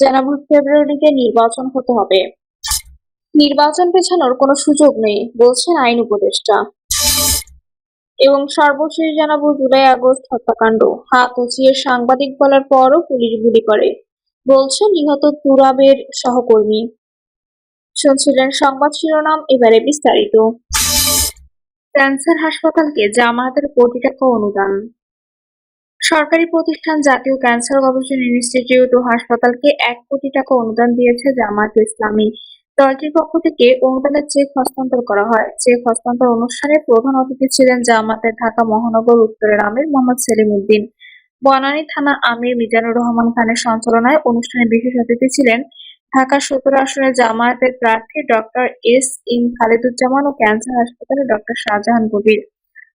জানাব ফেব্রুয়ারিতে নির্বাচন হতে হবে। নির্বাচন পেছানোর কোনো সুযোগ নেই, বলছেন আইন উপদেষ্টা। এবং সর্বশেষ জানাব জুলাই আগস্ট হত্যাকাণ্ড। হাত উঁচিয়ে সাংবাদিক বলার পরও পুলিশ গুলি করে বলছে নিহত তুরাবের সহকর্মী। শুনছিলেন সংবাদ শিরোনাম, এবারে বিস্তারিত। ক্যান্সার হাসপাতালকে জামায়াতের কোটি টাকা অনুদান। সরকারি প্রতিষ্ঠান জাতীয় ক্যান্সার গবেষণা ইনস্টিটিউট ও হাসপাতালকে এক কোটি টাকা অনুদান দিয়েছে জামায়াত ইসলামী। দলটির পক্ষ থেকে অনুদানের চেক হস্তান্তর করা হয়। চেক হস্তান্তর অনুষ্ঠানে প্রধান অতিথি ছিলেন জামাতের ঢাকা মহানগর উত্তরের আমির মোহাম্মদ সেলিম উদ্দিন। বনানী থানা আমির মিজানুর রহমান খানের সঞ্চালনায় অনুষ্ঠানে বিশেষ অতিথি ছিলেন ঢাকা সতেরো আসনের জামায়াতের প্রার্থী ডক্টর এস এম খালেদুজ্জামান ও ক্যান্সার হাসপাতালে ডক্টর শাহজাহান কবির।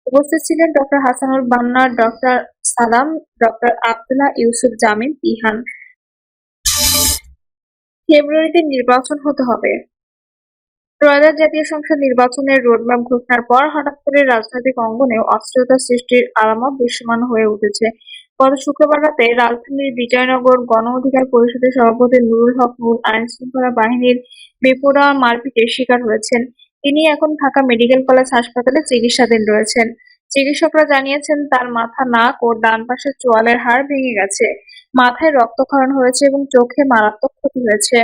উপস্থিত ছিলেন ডক্টর হাসানুল বান্নার, ডক্টর সালাম, ডক্টর আব্দুল্লাহ ইউসুফ জামিন তিহান ফেব্রুয়ারিতে নির্বাচন হতে হবে। ত্রয়োদশ জাতীয় সংসদ নির্বাচনের রোডম্যাপ ঘোষণার পর হঠাৎ করে রাজনৈতিক অঙ্গনে অস্থিরতা সৃষ্টির আলামত দৃশ্যমান হয়ে উঠেছে। গত শুক্রবার রাতে রাজধানীর বিজয়নগর গণ অধিকার পরিষদের সভাপতি নুরুল হক নুর আইন শৃঙ্খলা বাহিনীর বেপরোয়া মারপিটের শিকার হয়েছেন। তিনি এখন ঢাকা মেডিকেল কলেজ হাসপাতালে চিকিৎসাধীন রয়েছেন। চিকিৎসকরা জানিয়েছেন, তার মাথা, নাক ও ডান পাশের চোয়ালের হাড় ভেঙে গেছে। মাথায় রক্তক্ষরণ হয়েছে এবং চোখে মারাত্মক ক্ষতি হয়েছে।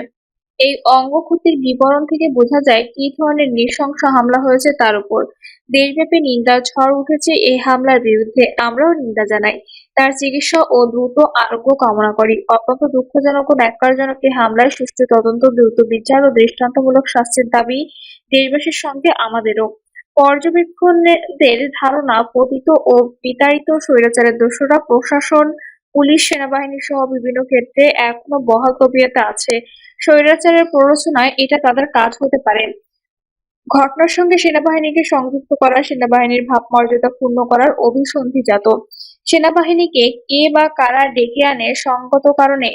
এই অঙ্গ ক্ষতির বিবরণ থেকে বোঝা যায়, কি ধরনের নৃশংস হামলা হয়েছে তার উপর। দেশব্যাপী নিন্দার ঝড় উঠেছে এই হামলার বিরুদ্ধে, আমরাও নিন্দা জানাই। তার চিকিৎসা ও দ্রুত আরোগ্য কামনা করি। অত্যন্ত দুঃখজনক ও ন্যাক্কারজনক এই হামলায় সুষ্ঠু তদন্ত, দ্রুত বিচার ও দৃষ্টান্তমূলক শাস্তির দাবি দেশবাসীর সঙ্গে আমাদেরও। পর্যবেক্ষণদের ধারণা, পতিত ও বিতাড়িত স্বৈরাচারের দোষরা প্রশাসন, পুলিশ, সেনাবাহিনী সহ বিভিন্ন ক্ষেত্রে এখনও বহাল তবিয়তে আছে। স্বৈরাচারের প্ররোচনায় এটা তাদের কাজ হতে পারে। ঘটনার সঙ্গে সেনাবাহিনীকে সংযুক্ত করা, সেনাবাহিনীর ভাবমর্যাদা পূর্ণ করার অভিসন্ধিজাত। সেনাবাহিনীকে কে বা কারা ডেকে আনে সঙ্গত কারণে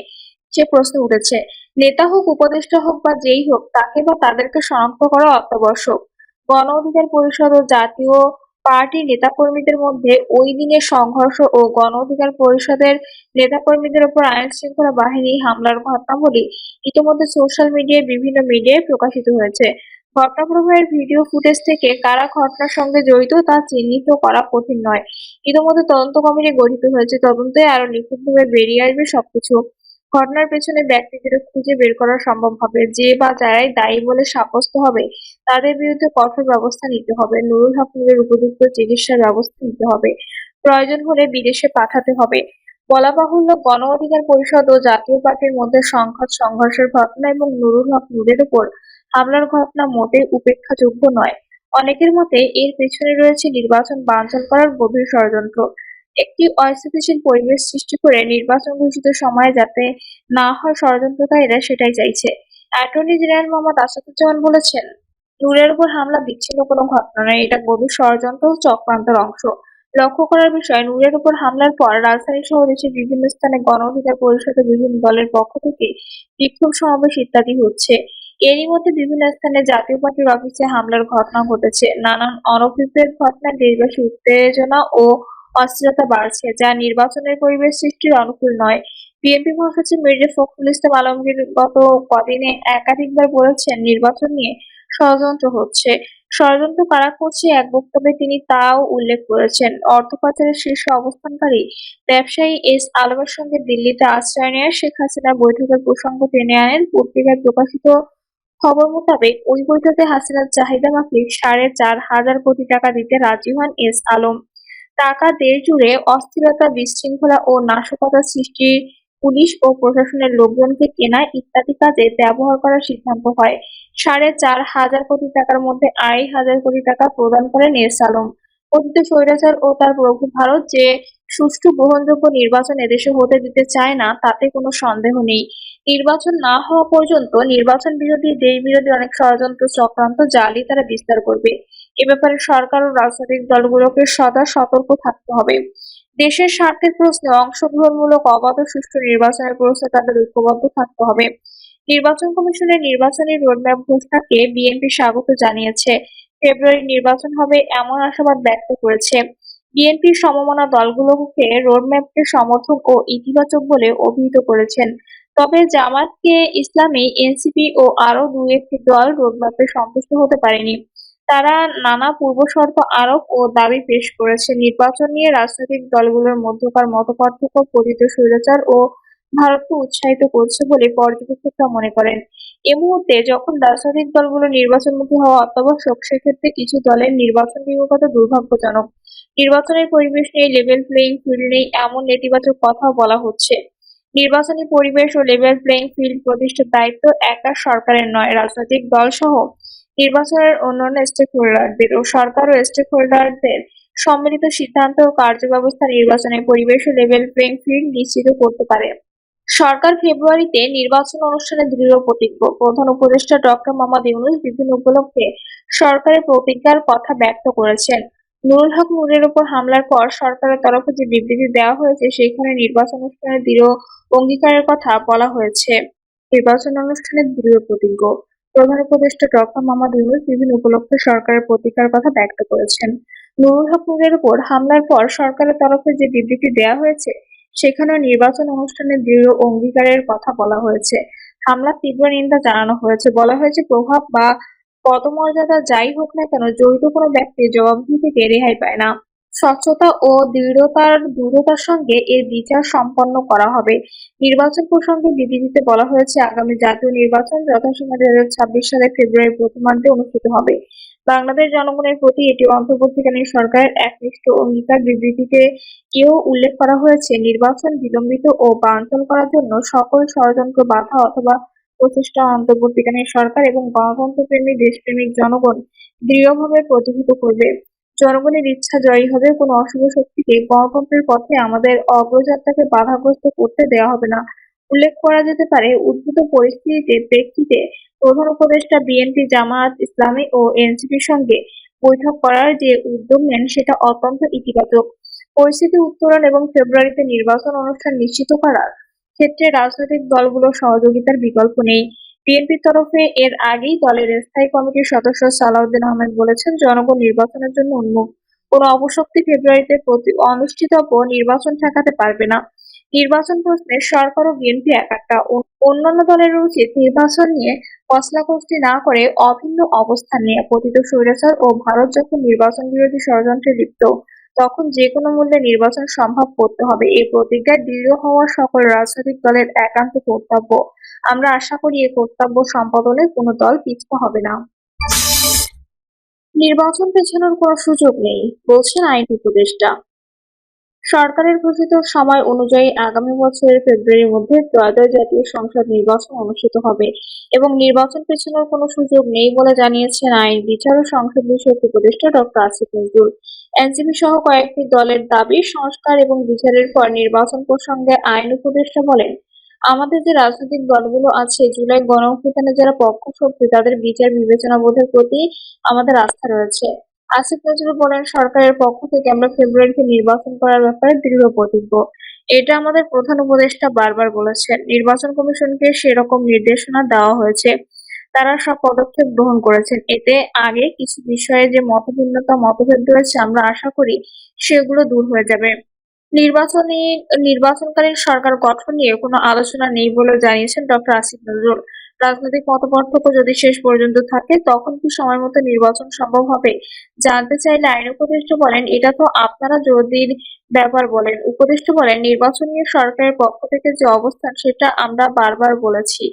সে প্রশ্ন উঠেছে। নেতা হোক, উপদেষ্টা হোক বা যেই হোক, তাকে বা তাদেরকে শনাক্ত করা অত্যাবশ্যক। গণ অধিকার পরিষদ ও জাতীয় পার্টি নেতাকর্মীদের মধ্যে ওই দিনের সংঘর্ষ ও গণ অধিকার পরিষদের নেতাকর্মীদের উপর আইন শৃঙ্খলা বাহিনী হামলার ঘটনাবলী ইতিমধ্যে সোশ্যাল মিডিয়ায় বিভিন্ন মিডিয়ায় প্রকাশিত হয়েছে। ঘটনাপ্রবাহের ভিডিও ফুটেজ থেকে কারা ঘটনার সঙ্গে জড়িত তা চিহ্নিত করা কঠিন নয়। ইতিমধ্যে তদন্ত কমিটি গঠিত হয়েছে। তদন্তে আরও নিখুঁতভাবে বেরিয়ে আসবে সবকিছু। ঘটনার পেছনে ব্যক্তিদের খুঁজে বের করা সম্ভব হবে। যে বা যারাই দায়ী বলে সাব্যস্ত হবে, তাদের বিরুদ্ধে কঠোর ব্যবস্থা নিতে হবে। নুরুল হক নুরের উপযুক্ত চিকিৎসার ব্যবস্থা নিতে হবে। প্রয়োজন হলে বিদেশে পাঠাতে হবে। বলা বাহুল্য, গণ অধিকার পরিষদ ও জাতীয় পার্টির মধ্যে সংঘাত, সংঘর্ষের ঘটনা এবং নুরুল হক নুরের উপর হামলার ঘটনা মোটেই উপেক্ষাযোগ্য নয়। অনেকের মতে, এর পেছনে রয়েছে নির্বাচন বানচাল করার গভীর ষড়যন্ত্র। একটি অস্থিতিশীল পরিবেশ সৃষ্টি করে নির্বাচন ঘোষিত সময়ে যাতে না হয় ষড়যন্ত্রকারীরা সেটাই চাইছে। অ্যাটর্নি জেনারেল মোহাম্মদ আসাদুজ্জামান বলেছেন, নূরের উপর হামলা বিচ্ছিন্ন কোনো ঘটনা নয়, এটা গভীর ষড়যন্ত্র ও চক্রান্তের অংশ। লক্ষ্য করার বিষয়, নূরের উপর হামলার পর রাজধানী সহ দেশের বিভিন্ন স্থানে গণ অধিকার পরিষদের বিভিন্ন দলের পক্ষ থেকে বিক্ষোভ সমাবেশ ইত্যাদি হচ্ছে। এরই মধ্যে বিভিন্ন স্থানে জাতীয় পার্টির অফিসে হামলার ঘটনা ঘটেছে। নানান অনভিপ্রেত ঘটনায় দেশবাসী উত্তেজনা ও অস্থিরতা বাড়ছে, যা নির্বাচনের পরিবেশ সৃষ্টির অনুকূল নয়। বিএনপি মহাসচিব মির্জা ফখরুল ইসলাম আলমগীর গত কদিনে একাধিকবার বলেছেন, নির্বাচন নিয়ে ষড়যন্ত্র হচ্ছে। ষড়যন্ত্র কারা করছে এক বক্তব্যে তিনি তাও উল্লেখ করেছেন। অর্থ পাচারের শীর্ষ অবস্থানকারী ব্যবসায়ী এস আলমের সঙ্গে দিল্লিতে আশ্রয় নেয় শেখ হাসিনা বৈঠকের প্রসঙ্গ টেনে আনেন। পত্রিকায় প্রকাশিত খবর মোতাবেক ওই বৈঠকে হাসিনার চাহিদা মাফিক সাড়ে চার হাজার কোটি টাকা দিতে রাজি হন এস আলম। টাকা দেশ জুড়ে অস্থিরতা, বিশৃঙ্খলা ও নাশকতা সৃষ্টির পুলিশ ও প্রশাসনের লোকজনকে কেনা ইত্যাদি কাজে ব্যবহার করার সিদ্ধান্ত হয়। সাড়ে চার হাজার কোটি টাকার মধ্যে আড়াই হাজার কোটি টাকা প্রদান করে এস আলম কথিত স্বৈরাচার ও তার প্রভু ভারত যে সুষ্ঠু গ্রহণযোগ্য নির্বাচন এদেশে হতে দিতে চায় না, তাতে কোনো সন্দেহ নেই। নির্বাচন না হওয়া পর্যন্ত নির্বাচন বিরোধী, দেশ বিরোধী অনেক ষড়যন্ত্র চক্রান্ত জালি তারা বিস্তার করবে। এ ব্যাপারে সরকার ও রাজনৈতিক দলগুলোকে সদা সতর্ক থাকতে হবে। দেশের স্বার্থের প্রশ্নে অংশগ্রহণমূলক, অবাধ সুষ্ঠু নির্বাচনের প্রশ্নে তাদের ঐক্যবদ্ধ থাকতে হবে। নির্বাচন কমিশনের নির্বাচনী রোডম্যাপ ঘোষণাকে বিএনপি স্বাগত জানিয়েছে। ফেব্রুয়ারি নির্বাচন হবে এমন আশাবাদ ব্যক্ত করেছে। বিএনপির সমমনা দলগুলোকে রোডম্যাপকে সমর্থন ও ইতিবাচক বলে অভিহিত করেছেন। তবে জামাতকে ইসলামী, এনসিপি ও আরও দুই একটি দল রোডম্যাপে সন্তুষ্ট হতে পারেনি। তারা নানা পূর্বশর্ত আরোপ ও দাবি পেশ করেছে। নির্বাচন নিয়ে রাজনৈতিক দলগুলোর মধ্যকার মতপার্থক্য পতিত স্বৈরাচার ও ভারতকে উৎসাহিত করছে বলে পর্যবেক্ষকরা মনে করেন। এ মুহূর্তে যখন রাজনৈতিক দলগুলো নির্বাচনমুখী হওয়া অত্যাবশ্যক, সেক্ষেত্রে কিছু দলের নির্বাচন বিগত দুর্ভাগ্যজনক। নির্বাচনের পরিবেশ নেই লেভেল প্লেইং ফিল্ড নেই, এমন নেতিবাচক কথাও বলা হচ্ছে। নির্বাচনী পরিবেশ ও লেভেল প্লেইং ফিল্ড প্রতিষ্ঠার দায়িত্ব একা সরকারের নয়, রাজনৈতিক দল সহ নির্বাচনের অন্যান্য স্টেক হোল্ডারদের ও সরকার ও স্টেক হোল্ডারদের সম্মিলিত সিদ্ধান্ত ও কার্যব্যবস্থা নির্বাচনের পরিবেশ লেভেল প্লেইং ফিল্ড নিশ্চিত করতে পারে। সরকার ফেব্রুয়ারিতে নির্বাচন অনুষ্ঠানে দৃঢ় প্রতিজ্ঞ। প্রধান উপদেষ্টা ডক্টর মোহাম্মদ ইউনুস বিভিন্ন উপলক্ষে সরকারের প্রতিজ্ঞার কথা ব্যক্ত করেছেন। নুরুল হক নূরের উপর হামলার পর সরকারের তরফে যে বিবৃতি দেওয়া হয়েছে, সেখানে নির্বাচন অনুষ্ঠানের দৃঢ় অঙ্গীকারের কথা বলা হয়েছে। নির্বাচন অনুষ্ঠানের দৃঢ় প্রতিজ্ঞ। প্রধান উপদেষ্টা ডক্টর মোহাম্মদ ইউনুস বিভিন্ন উপলক্ষে সরকারের প্রতিকার কথা ব্যক্ত করেছেন। নুরুল হক নূরের উপর হামলার পর সরকারের তরফে যে বিবৃতি দেওয়া হয়েছে, সেখানেও নির্বাচন অনুষ্ঠানে দৃঢ় অঙ্গীকারের কথা বলা হয়েছে। হামলার তীব্র নিন্দা জানানো হয়েছে। বলা হয়েছে, প্রভাব বা পদমর্যাদা যাই হোক না কেন, জড়িত কোনো ব্যক্তি জবাবদিহি থেকে রেহাই পায় না। স্বচ্ছতা ও দৃঢ়তার দৃঢ়তার সঙ্গে এর বিচার সম্পন্ন করা হবে। নির্বাচন প্রসঙ্গে বিবৃতিতে বলা হয়েছে, আগামী জাতীয় নির্বাচন যথাসময় দুই হাজার ছাব্বিশ সালের ফেব্রুয়ারি প্রথমার্ধে অনুষ্ঠিত হবে। বাংলাদেশ জনগণের প্রতি এটি অন্তর্বর্তীকালীন সরকারের একনিষ্ঠ অঙ্গীকার। বিবৃতিতে এও উল্লেখ করা হয়েছে, নির্বাচন বিলম্বিত ও বানচাল করার জন্য সকল ষড়যন্ত্র বাধা অথবা প্রচেষ্টা অন্তর্বর্তীকালীন সরকার এবং গণতন্ত্রপ্রেমী দেশপ্রেমিক জনগণ দৃঢ়ভাবে প্রতিহত করবে। জনগণের ইচ্ছা জয়ী হবে, কোনো অশুভ শক্তিকে গণতন্ত্রের পথে আমাদের অগ্রযাত্রাকে বাধাগ্রস্ত করতে দেওয়া হবে না। উল্লেখ করা যেতে পারে, উদ্ভূত পরিস্থিতিতে প্রেক্ষিতে প্রধান উপদেষ্টা বিএনপি, জামায়াত ইসলামী ও এনসিপির সঙ্গে বৈঠক করার যে উদ্যোগ নেন, সেটা অত্যন্ত ইতিবাচক। পরিস্থিতি উত্তরণ এবং ফেব্রুয়ারিতে নির্বাচন অনুষ্ঠান নিশ্চিত করার ক্ষেত্রে রাজনৈতিক দলগুলোর সহযোগিতার বিকল্প নেই। বিএনপির তরফে এর আগেই দলের স্থায়ী কমিটির সদস্য সালাউদ্দিন আহমেদ বলেছেন, জনগণ নির্বাচনের জন্য উন্মুখ কোনো অপশক্তি ফেব্রুয়ারিতে অনুষ্ঠিতব্য নির্বাচন ঠেকাতে পারবে না। নির্বাচন প্রশ্নে সরকার ও বিএনপি একাত্তা। অন্যান্য দলের উচিত নির্বাচন নিয়ে কসলাকস্তি না করে অভিন্ন অবস্থান নিয়ে পতিত স্বৈরাচার ও ভারত যখন নির্বাচন বিরোধী ষড়যন্ত্রে লিপ্ত, তখন যে কোনো মূল্যে নির্বাচন সম্ভব করতে হবে। এই প্রতিজ্ঞায় দৃঢ় হওয়া সকল রাজনৈতিক দলের একান্ত কর্তব্য। আমরা আশা করি এই কর্তব্য সম্পাদনে কোনো দল পিছপা হবে না। নির্বাচন পেছানোর কোনো সুযোগ নেই, বলছেন আইন উপদেষ্টা। সরকারের ঘোষিত সময় অনুযায়ী আগামী বছরের ফেব্রুয়ারির মধ্যে ত্রয়োদশ জাতীয় সংসদ নির্বাচন অনুষ্ঠিত হবে এবং নির্বাচন পেছানোর কোনো সুযোগ নেই বলে জানিয়েছেন আইন বিচার ও সংসদ বিষয়ক উপদেষ্টা ডক্টর আসিফ নজরুল। এনসিপি সহ কয়েকটি দলের দাবি, সংস্কার এবং বিচারের পর নির্বাচন প্রসঙ্গে আইন উপদেষ্টা বলেন আমাদের যে রাজনৈতিক দলগুলো আছে, জুলাই গণঅভ্যুত্থানে যারা পক্ষ শক্তি তাদের বিচার বিবেচনা বোধের প্রতি আমাদের আস্থা রয়েছে। আসিফ নজরুল বলেন, সরকারের পক্ষ থেকে আমরা ফেব্রুয়ারিতে নির্বাচন করার ব্যাপারে দৃঢ় প্রতিজ্ঞ। এটা আমাদের প্রধান উপদেষ্টা বারবার বলেছেন। নির্বাচন কমিশনকে সেরকম নির্দেশনা দেওয়া হয়েছে। তারা সব পদক্ষেপ গ্রহণ করেছেন। এতে আগে কিছু বিষয়ে যে মতভিন্নতা, মতভেদ রয়েছে, আমরা আশা করি সেগুলো দূর হয়ে যাবে। নির্বাচনী, নির্বাচনকালীন সরকার গঠন নিয়ে কোনো আলোচনা নেই বলে জানিয়েছেন ডক্টর আসিফ নজরুল। রাজনৈতিক মতপার্থক্য যদি শেষ পর্যন্ত থাকে, তখন কি সময় মতো নির্বাচন সম্ভব হবে? জানতে চাইলে আইন উপদেষ্টা বলেন, এটা তো আপনারা যদি ব্যাপার বলেন। উপদেষ্টা বলেন, নির্বাচন নিয়ে সরকারের পক্ষ থেকে যে অবস্থান, সেটা আমরা বারবার বলেছি।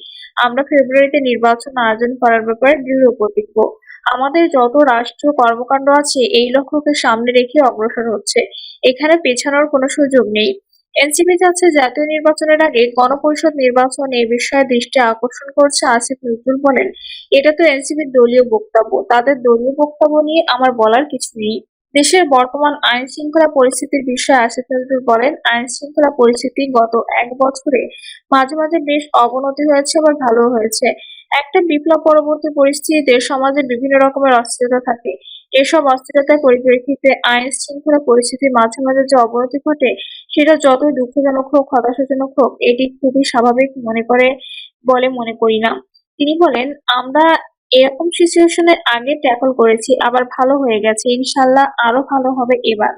আমরা ফেব্রুয়ারিতে নির্বাচন আয়োজন করার ব্যাপারে দৃঢ় প্রতিজ্ঞ। আমাদের যত রাষ্ট্রীয় কর্মকাণ্ড আছে, এই লক্ষ্যকে সামনে রেখে অগ্রসর হচ্ছে। এখানে পেছানোর কোনো সুযোগ নেই। এনসিপি যাচ্ছে জাতীয় নির্বাচনের আগে গণপরিষদ নির্বাচন এই বিষয়ে দৃষ্টি আকর্ষণ করছে আসিফ নজরুল বলেন। এটা তো এনসিপির দলীয় বক্তব্য। তাদের দলীয় বক্তব্য নিয়ে আমার বলার কিছু নেই। দেশের বর্তমান আইন শৃঙ্খলা পরিস্থিতির বিষয়ে আসিফ নজরুল বলেন আইন শৃঙ্খলা পরিস্থিতি গত এক বছরে মাঝে মাঝে বেশ অবনতি হয়েছে আবার ভালো হয়েছে। একটা বিপ্লব পরবর্তী পরিস্থিতিতে সমাজে বিভিন্ন রকমের অস্থিরতা থাকে। এসব অস্থিরতার পরিপ্রেক্ষিতে আইন শৃঙ্খলা পরিস্থিতি মাঝে মাঝে যে অবনতি ঘটে, সেটা যতই দুঃখজনক হোক, হতাশাজনক হোক, এটি খুবই স্বাভাবিক মনে করে বলে মনে করি না। তিনি বলেন, আমরা এরকম সিচুয়েশনের আগে ট্যাকল করেছি আবার ভালো হয়ে গেছে। ইনশাল্লাহ আরও ভালো হবে এবার।